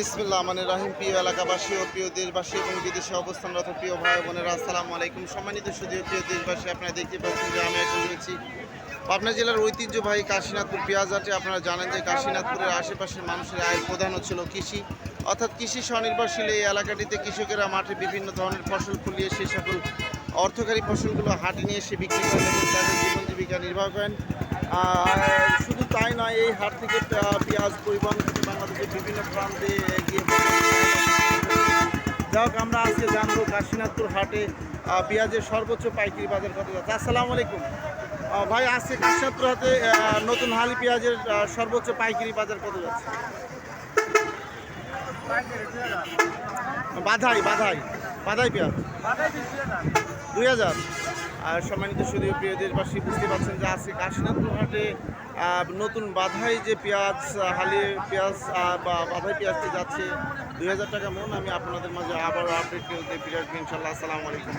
বিসমিল্লাহ মানে রাহিম। প্রিয় এলাকাবাসী ও প্রিয় দেশবাসী এবং বিদেশে অবস্থানরত প্রিয় ভাই বোনেরা, আসসালামু আলাইকুম। সম্মানিত সুদীয় প্রিয় দেশবাসী, আপনারা দেখতে পাচ্ছেন যে আমি এখন রয়েছি পাবনা জেলার ঐতিহ্যবাহী কাশীনাথপুর পেঁয়াজহাটে। আপনারা জানেন যে কাশীনাথপুরের আশেপাশের মানুষের আয়ের প্রধান ছিল কৃষি। অর্থাৎ কৃষি স্বনির্ভরশীল এই এলাকাটিতে কৃষকেরা মাঠে বিভিন্ন ধরনের ফসল ফলিয়ে সেই সকল অর্থকারী ফসলগুলো হাটে নিয়ে এসে বিক্রি করেন এবং তাদের জীবন জীবিকা নির্বাহ করেন। শুধু তাই নয়, এই হাট থেকে পেঁয়াজ, পরিবহন বাংলাদেশের বিভিন্ন প্রান্তে গিয়ে যাই হোক আমরা আজকে জানব কাশীনাথপুর হাটে পেঁয়াজের সর্বোচ্চ পাইকারি বাজার কত যাচ্ছে। আসসালামু আলাইকুম। ভাই, আজকে কাশীনাথপুর হাতে নতুন হালি পেঁয়াজের সর্বোচ্চ পাইকারি বাজার কত যাচ্ছে? বাধাই বাধাই। বাধাই পেঁয়াজ। দুই হাজার। আর সম্মানিত সুদীয় প্রিয় দেশবাসী, বুঝতে পারছেন যে আজকে কাশীনাথপুর নতুন বাধাই যে পেঁয়াজ হালিয়ে হালি পেঁয়াজ বা বাধাই পেঁয়াজটি যাচ্ছে, দুই হাজার টাকা মন, আমি আপনাদের মাঝে আবারও আপডেট ফিরে আসব ইনশাল্লাহ। আসসালামু আলাইকুম।